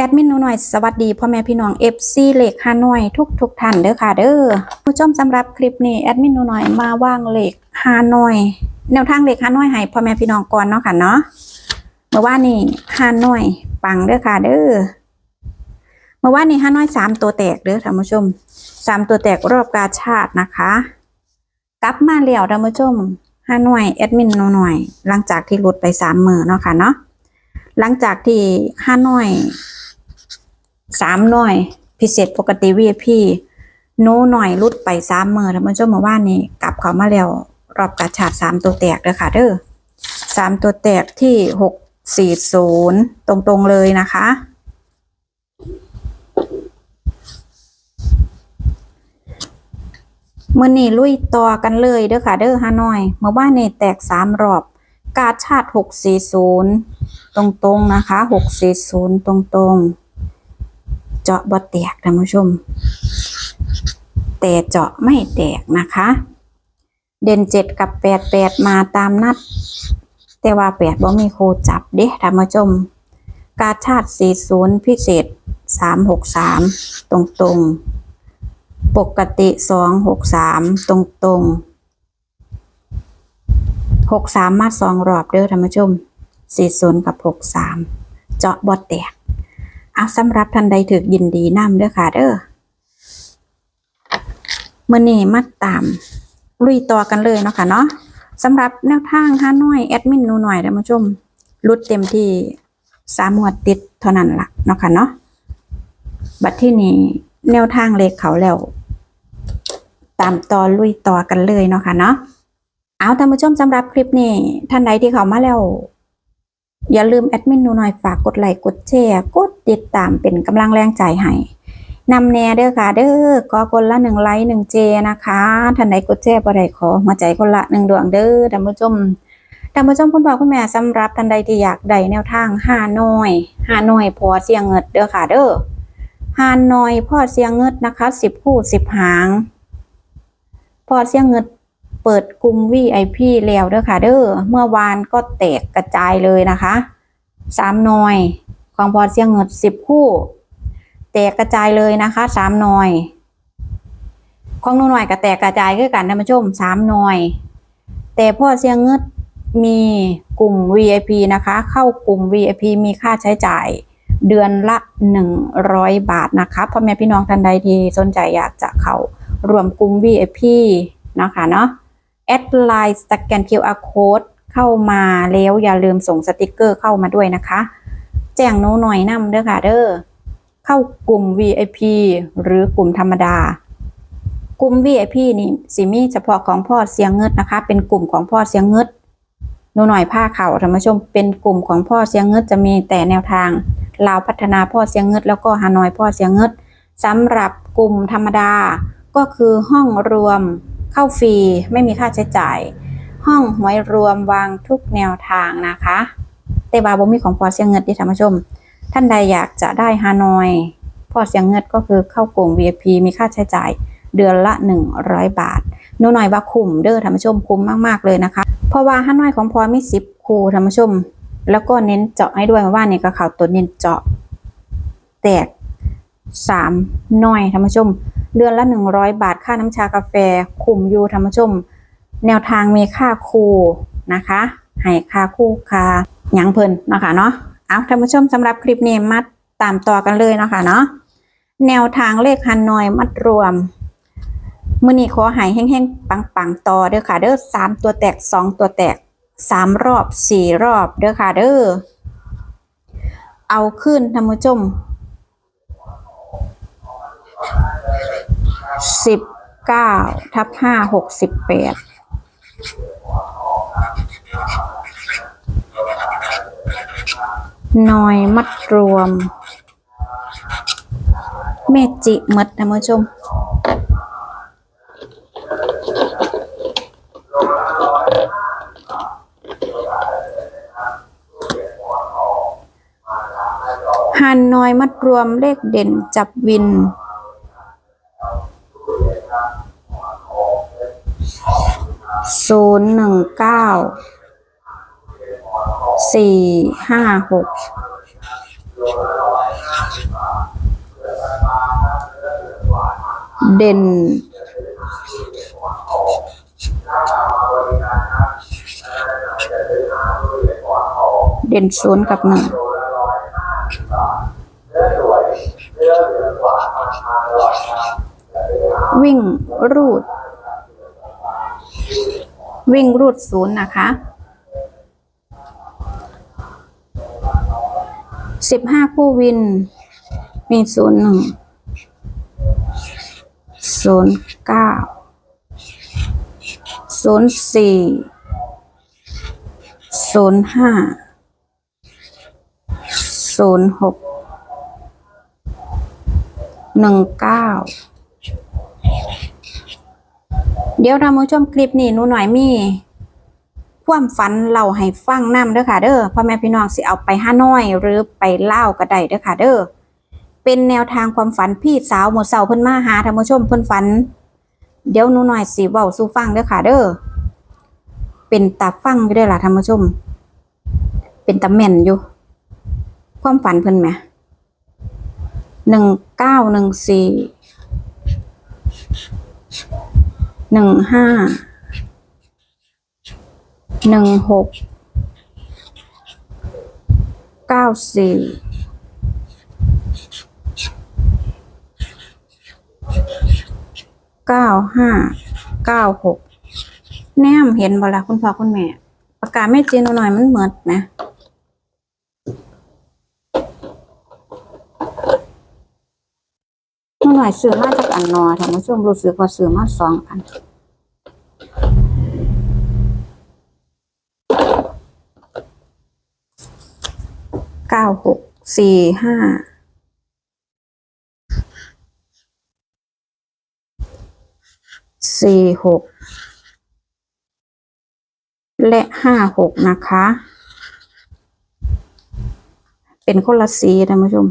แอดมินหนูหน่อยสวัสดีพ่อแม่พี่น้องเอฟซีเหล็กฮานอยทุกทุกท่านเด้อค่ะเด้อผู้ชมสำหรับคลิปนี้แอดมินหนูหน่อยมาว่างเหล็กฮานอย แนวทางเหล็กฮานอยให้พ่อแม่พี่น้องก่อนเนาะค่ะเนาะเมื่อวานนี้ฮานอยปังเด้อค่ะเด้อเมื่อวานนี้ฮานอยสามตัวแตกเด้อท่านผู้ชมสามตัวแตกรอบกาชาตินะคะ กลับมาแล้วท่านผู้ชมฮานอยแอดมินหนูหน่อย หลังจากที่หลุดไปสามมือเนาะค่ะเนาะหลังจากที่ฮานอย สามหน่วยพิเศษปกติ VIP โน้หน่อยรุดไปสามมือท่านผู้ชมเมื่อวานนี้กลับเขามาแล้วรอบกระชาดสามตัวแตกเด้อค่ะเด้อสามตัวแตกที่หกสี่ศูนย์ตรงๆเลยนะคะ เมื่อนี้ลุยต่อกันเลยเด้อค่ะเด้อฮานอย เมื่อวานนี้แตกสามรอบกาชาดหกสี่ศูนย์ตรงๆนะคะหกสี่ศูนย์ตรงๆ จาะบ่แตกท่านผู้ชม แต่เจาะไม่แตกนะคะ เด่นเจ็ดกับแปดแปดมาตามนัด แต่ว่าแปดบ่มีโคจับเด้ท่านผู้ชม กาชาติสี่ศูนย์พิเศษสามหกสามตรงตรงปกติสองหกสามตรงตรงหกสามมาสองรอบเด้อท่านผู้ชมสี่ศูนย์กับหกสามเจาะบ่แตก เอาสำหรับท่านใดถึกยินดีนำเด้อค่ะเด้อมื่อนี้มาตามลุยต่อกันเลยเนาะค่ะเนาะสำหรับแนวทางห้าน้อยแอดมินหนูหน่อยท่านผู้ชมรุดเต็มที่สามหมวดติดเท่านั้นละเนาะค่ะเนาะบัดที่นี้แนวทางเลขเขาแล้ว ตามต่อลุยต่อกันเลยเนาะค่ะเนาะเอาท่านผู้ชมสำหรับคลิปนี้ท่านใดที่เขามาแล้ว อย่าลืมแอดมินหนูหน่อยฝากกดไลค์กดแชร์กดติดตามเป็นกำลังแรงใจให้นำแน่เด้อค่ะ เด้อก็คนละหนึ่งไลค์หนึ่งเจนะคะท่านใดกดแชร์บ่ได้ขอมาใจคนละหนึ่งดวงเด้อท่านผู้ชมท่านผู้ชมคุณพ่อคุณแม่สำหรับท่านใดที่อยากได้แนวทางห้าน้อยห้าน้อยพอเสียงเงิดเด้อค่ะ เด้อห้าน้อยพอเสียงเงิดนะคะสิบคู่สิบหาง พอเสียงเงิด เปิดกลุ่ม VIP แล้วเด้อค่ะ เด้อเมื่อวานก็แตกกระจายเลยนะคะสามหน่อยของพอเสียงเงินสิบคู่ แตกกระจายเลยนะคะสามหน่อยของนูหน่อยก็แตกกระจายคือกันท่านผู้ชมสามหน่อย แต่พ่อเสียงเงินมีกลุ่ม VIP นะคะ เข้ากลุ่ม VIP มีค่าใช้จ่ายเดือนละ 100 บาทนะคะพ่อแม่พี่น้องท่านใดที่สนใจอยากจะเข้า รวมกลุ่ม VIP นะคะเนาะ แอดไลน์สแกน QR code เข้ามาแล้วอย่าลืมส่งสติกเกอร์เข้ามาด้วยนะคะ แจ้งโน้หน่อยนำเด้อค่ะเด้อเข้ากลุ่ม VIP หรือกลุ่มธรรมดากลุ่ม VIP นี่สิมีเฉพาะของพ่อเสียงเงิดนะคะ เป็นกลุ่มของพ่อเสียงเงิดหนูหน่อยผ้าเข่าท่านผู้ชมเป็นกลุ่มของพ่อเสียงเงิดจะมีแต่แนวทางลาวพัฒนาพ่อเสียงเงิดแล้วก็ฮานอยพ่อเสียงเงิดสำหรับกลุ่มธรรมดาก็คือห้องรวม เข้าฟรีไม่มีค่าใช้จ่าย ห้องหวยรวมวางทุกแนวทางนะคะแต่บาบ่มีของพอเสียงเงินที่ท่านผู้ชม ท่านใดอยากจะได้ฮานอยพอเสียงเงินก็คือเข้ากลุ่ม VIP มีค่าใช้จ่ายเดือนละ 100 บาทนูหน่อยว่าคุ้มเด้อท่านผู้ชมคุ้มมากๆเลยนะคะ เพราะว่าฮานอยของพอมี10คู่ท่านผู้ชม แล้วก็เน้นเจาะให้ด้วยว่านี่ก็ข่าวตัวเน้นเจาะ แตก3หน่อยท่านผู้ชม เดือนละ 100 บาทค่าน้ำชากาแฟคุมอยู่ท่านผู้ชม แนวทางมีค่าครูนะคะให้ค่าคู่ค่าหยังเพิ่นนะคะเนาะเอาท่านผู้ชมสำหรับคลิปนี้มาตามต่อกันเลยนะคะเนาะแนวทางเลขฮันนอยมัดรวมมือนี้ขอหายแห้งๆปังๆต่อเด้อค่ะ เด้อสามตัวแตกสองตัวแตกสามรอบสี่รอบเด้อค่ะเด้อเอาขึ้นท่านผู้ชม สิบเก้าทับห้าหกสิบแปดหน่อยมัดรวม เมจิหมดท่านผู้ชมหันหน่อยมัดรวมเลขเด่นจับวิน ศูนย์หนึ่งเก้าสี่ห้าหกเด่น เด่นศูนย์กับหนึ่งวิ่งรูด วิ่งรูดศูนย์นะคะสิบห้าคู่วิน มีศูนย์หนึ่งศูนย์เก้าศูนย์สี่ศูนย์ห้าศูนย์หกหนึ่งเก้า เดี๋ยวเรามาชมคลิปนี้หนูหน่อยมี ความฝันเราให้ฟังนำเด้อค่ะ เด้อพ่อแม่พี่น้องสิเอาไปห้าน้อย หรือไปเล่าก็ได้เด้อค่ะ เด้อเป็นแนวทางความฝันพี่สาวหมดเสาเพิ่นมาหาท่านผู้ชมเพิ่นฝัน เดี๋ยวหนูหน่อยสิเว้าสู่ฟังเด้อค่ะ เด้อเป็นตาฟังอยู่ได้อล่ะท่านผู้ชม เป็นตาแม่นอยู่ ความฝันเพิ่นแหมหนึ่งเก้าหนึ่งสี่ หนึ่งห้าหนึ่งหกเก้าสี่เก้าห้าเก้าหกแนมเห็นบ่ละคุณพ่อคุณแม่ ปากกาไม่จีนหน่อยมันเหมือดนะ น่อยซื้อมาจากอันนอท่านผู้ชมรู้สึกว่าซื้อมาสองอันเก้าหกสี่ห้าสี่หกและห้าหกนะคะ เป็นคนละสีท่านผู้ชม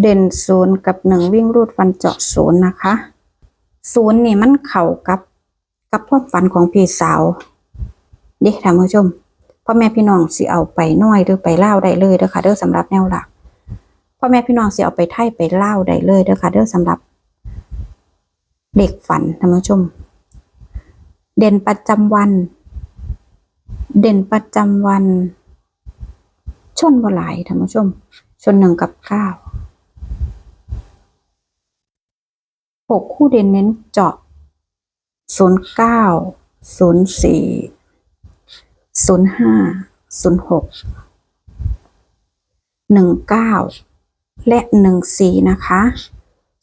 เด่นศูนย์กับหนึ่งวิ่งรูดฟันเจาะศูนย์นะคะศูนย์นี่มันเข่ากับกับความฝันของพี่สาวเด็กท่านผู้ชมพ่อแม่พี่น้องสิเอาไปน้อยหรือไปเล่าได้เลยเด้อค่ะเด้อสำหรับแนวหลักพ่อแม่พี่น้องสิเอาไปไทยไปเล่าได้เลยเด้อค่ะเด้อสำหรับ เด็กฝันท่านผู้ชม เด่นประจำวัน เด่นประจำวัน ชนบ่หลายท่านผู้ชม ชนหนึ่งกับเก้า หกคู่เด่นเน้นเจาะศูนย์เก้าศูนย์สี่ศูนย์ห้าศูนย์หกหนึ่งเก้าและหนึ่งสี่นะคะ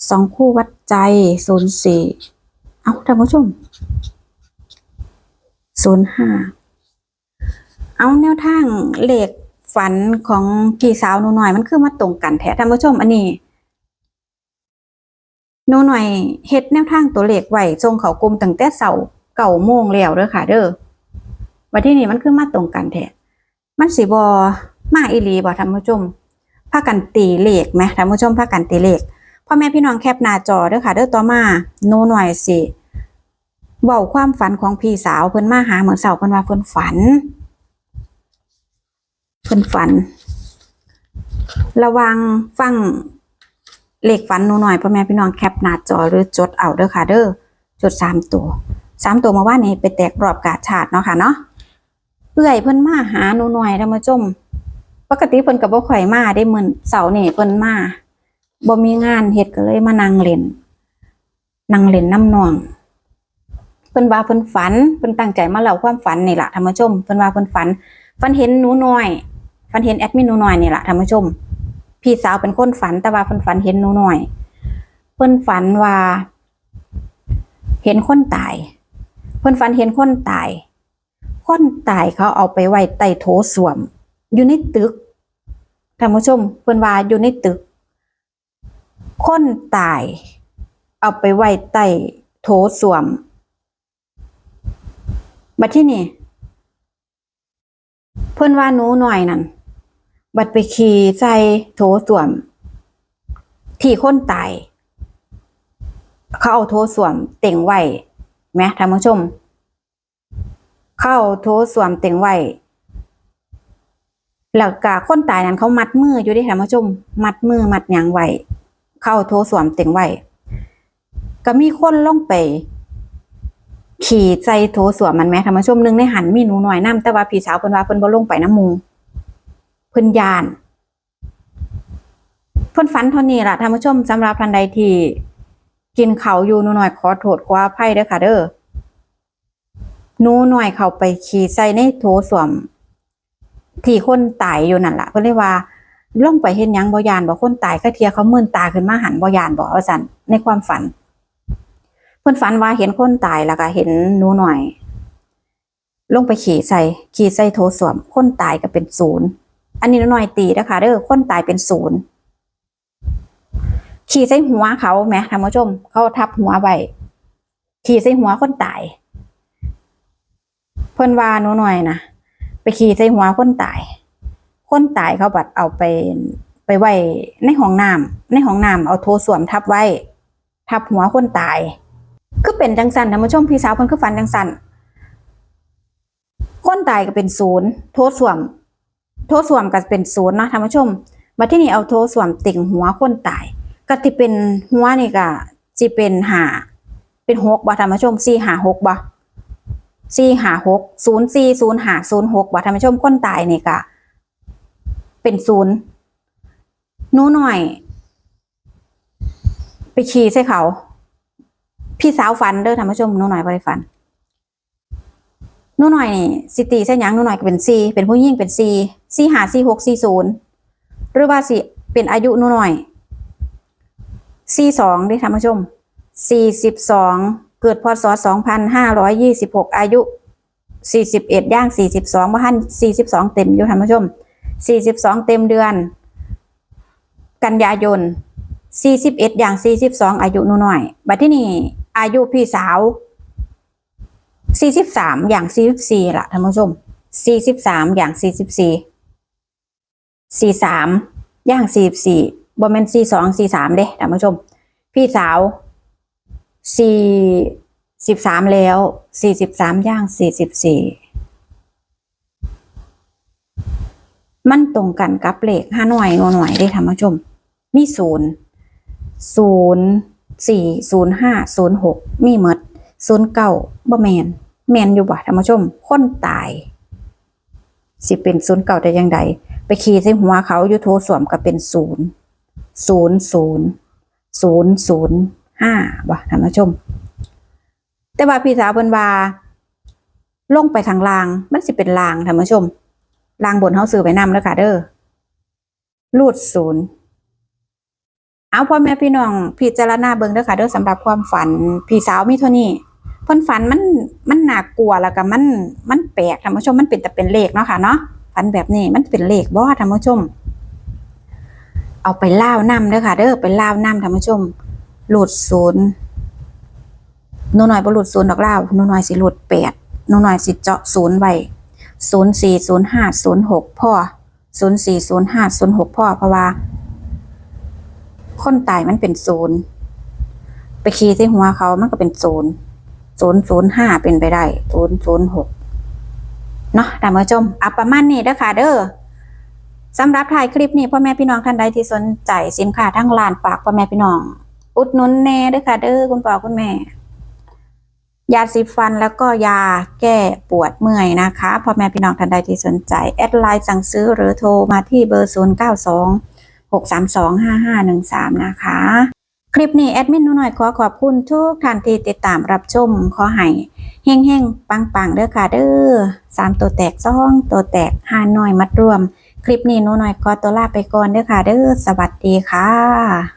สองคู่วัดใจศูนย์สี่เอาท่านผู้ชมศูนย์ห้าเอาแนวทางเลขฝันของพี่สาวหนูหน่อยมันคือมาตรงกันแท้ท่านผู้ชมอันนี้ หนูหน่อยเฮ็ดแนวทางตัวเลขไว้ทรงเขากลมตั้งแต่เสาเก่าโมงแล้วเด้อค่ะ เด้อวันที่นี่มันคือมาตรงกันแท้มันสิบอมาอีลีบ่ท่านผู้ชมพากันตีเลขไหมท่านผู้ชมพากันตีเลขพ่อแม่พี่น้องแคปหน้าจอเด้อค่ะ เด้อต่อมาหนูหน่อยสิเว้าความฝันของพี่สาวเพิ่นมาหาเหมือนเสาเพิ่นว่าเพิ่นฝัน เพิ่นฝัน ระวังฟัง เลขฝันหนูหน่อยพ่อแม่พี่น้องแคปหน้าจอหรือจดเอาเด้อค่ะ เด้อจดสามตัวสามตัวมาว่านี้ไปแตกรอบกาชาดเนาะค่ะเนาะเอื่อยเพิ่นมาหาหนูหน่อยท่านผู้มปกติเพิ่นก็บ่ค่อยมาได้เหมือนเสาร์นี่เพิ่นมาบ่มีงานเฮ็ดก็เลยมานั่งเล่นนั่งเล่นน้ำนองเพิ่นว่าเพิ่นฝันเพิ่นตั้งใจมาเล่าความฝันนี่ล่ะท่านผู้ชมเพิ่นว่าเพิ่นฝันฝันเห็นหนูน้อยฝันเห็นแอดมินหนูน้อยนี่ล่ะท่านผู้ชม พี่สาวเป็นคนฝันแต่ว่าเพิ่นฝันเห็นหนูหน่อย เพิ่นฝันว่า เห็นคนตาย เพิ่นฝันเห็นคนตาย คนตายเขาเอาไปไว้ใต้โถส้วม อยู่ในตึกท่านผู้ชมเพิ่นว่าอยู่ในตึก คนตาย เอาไปไว้ใต้โถส้วมบัดที่นี่เพิ่อนว่าหนูหน่อยนั่น บัดไปขี่ใส่โถส้วม ที่คนตาย เขาเอาโถส้วมเต็งไว้ไหมท่านผู้ชม เข้าโถส้วมเต็งไว้แล้วก็คนตายนั้นเขามัดมืออยู่ดิท่านผู้ชม มัดมือมัดยังไว้เข้าโถส้วมเต็งไว้ก็มีคนลงไป ขี่ใจโถส่วมมันแหม้ท่านผู้ชมนึงในหันมีหนูหน่อยน้ำแต่ว่าพี่สาวเพิ่นว่าเพิ่นบ่ลงไปน้ำมูเพิ่นยานเพิ่นฝันเท่านี้ล่ะท่านผู้ชมสำหรับท่านใดที่กินเขาอยู่หนูหน่อยขอโทษขออภัยเด้อค่ะ เด้อหนูหน่อยเขาไปขี่ใส่ในโถสวมที่คนตายอยู่นั่นล่ะเพิ่นเลยว่าล่องไปเฮ็ดหยังบ่ยานบ่คนตายก็เทียเขามื่นตาขึ้นมาหันบ่ยานบ่ว่าซั่นในความฝัน เพิ่นฝันว่าเห็นคนตายแล้วก็เห็นนูหน่อย ลงไปขี่ใส่ขี่ใส่โถส้วมคนตายก็เป็นศูนย์ อันนี้นูหน่อยตีนะคะเด้อคนตายเป็นศูนย์ขี่ใส่หัวเขาแหมท่านผู้ชม เขาทับหัวไว้ขี่ใส่หัวคนตาย เพิ่นว่าหนูหน่อยนะไปขี่ใส่หัวคนตาย คนตายเขาบัดเอาไปไปไว้ในห้องน้ำในห้องน้ำเอาโถส้วมทับไว้ ทับหัวคนตายคือเป็นจังสันท่านผู้ชมพี่สาวเพิ่นคือฝันจังสันคนตายก็เป็นศูนย์โทส่วม โทษส่วมก็เป็นศูนย์เนาะท่านผู้ชมบัดที่นี่เอาโทษส่วมติ่งหัวคนตาย ก็ที่เป็นหัวนี่ก็สิเป็นหาเป็นหกบ่ท่านผู้ชมสี่หาหกบ่สี่หาหกศูนย์สี่ศูนย์หาศูนย์หกบ่ท่านผู้ชมคนตายนี่ก็เป็นศูนย์นูหน่อย ไปขี่ใส่เขา พี่สาวฝันเด้อท่านผู้ชมนูหน่อยบ่ได้ฝั นหนูหน่อยนี่สิตีเส้นยังนูหน่อยก็เป็นซีเป็นผู้หญิงเป็นซีซีหาซีหกซีศูนย์หรือว่าสิเป็นอายุนูหน่อยซีสองด้อท่านผู้ชมสี่สิบสองเกิดพศสองพันห้าร้อยยี่สิบหกอายุสี่สิบเอ็ดย่างสี่สิบสองบ้านสี่สิบสองเต็มอยู่ท่านผู้ชมสี่สิบสองเต็มเดือน กันยายนสี่สิบเอ็ดอย่างสี่สิบสองอายุนูหน่อยบัดที่นี่อายุพี่สาว สี่สิบสามอย่างสี่สิบสี่ละท่านผู้ชมสี่สิบสามอย่างสี่สิบสี่สี่สามอย่างสี่สิบสี่บอมเมนสี่สองสี่สามเด้ท่านผู้ชม พี่สาวสี่สิบสามแล้วสี่สิบสามย่างสี่สิบสี่มันตรงกันกับเลขห้าหน่วยหน่วยได้ท่านผู้ชม มีศูนย์ศูนย์สี่ศูนย์ห้าศูนย์หกมีหมดศูนย์เก้าบ่แมน แมนอยู่บ่ท่านผู้ชม คนตาย สิเป็นศูนย์เก่าได้ยังไงไปขี่ใส่หัวเขาอยู่โทรสวมก็เป็นศูนย์ศูนย์ศูนย์ศูนย์ศูนย์ห้าบ่ท่านผู้ชม แต่ว่าพี่สาวเพิ่นว่าลงไปทางลาง มันสิเป็นลางท่านผู้ชมลางบนเฮาซื้อไปนำแล้วค่ะเด้อรูดศูนย์เอาพ่อแม่พี่น้องพิจารณาเบิ่งเด้อค่ะเด้อสำหรับความฝัน พี่สาวมีเท่านี้ เพิ่นฝันมันมันน่ากลัวแล้วก็มันมันแปลกท่านผู้ชมมันเป็นแต่เป็นเลขเนาะค่ะเนาะฝันแบบนี้มันเป็นเลขบ่ท่านผู้ชม เอาไปเล่านํเด้อค่ะเด้อไปเล่าวนํท่านผู้ชม หลุดศูนย์หนูน้อยบ่หลุดศูนย์ดอกเล่าหนูน้อยสิหลุดแปดหนูน้อยสิเจาะศูนย์ไว้ศูนย์สี่ศูนย์ห้าศูนย์หกพ่อศูนย์สี่ศูนย์ห้าศูนย์หกพ่อเพราะว่า คนตายมันเป็นศูนย์ไปขี่ที่หัวเขามันก็เป็นศูนย์ ศูนย์ศูนย์ห้าเป็นไปได้ศูนย์ศูนย์หกเนาะท่านผู้ชมอัปประมาณนี้เด้อค่ะเด้อสำหรับถ่ายคลิปนี้พ่อแม่พี่น้องท่านใดที่สนใจสินค้าทั้งร้านฝากพ่อแม่พี่น้อง อุดหนุนแน่เด้อค่ะเด้อคุณพ่อคุณแม่ ยาสีฟันแล้วก็ยาแก้ปวดเมื่อยนะคะพ่อแม่พี่น้องท่านใดที่สนใจแอดไลน์สั่งซื้อหรือโทรมาที่เบอร์ 0 9 2 6 3 2 5 5 1 3 นะคะ คลิปนี้แอดมินหนูหน่อยขอขอบคุณทุกท่านที่ติดตามรับชมขอให้เฮงเฮงปังปังๆ เด้อค่ะเด้อสามตัวแตกสองตัวแตกห้าหน่อยมัดรวม คลิปนี้หนูหน่อยขอตัวลาไปก่อนเด้อค่ะเด้อสวัสดีค่ะ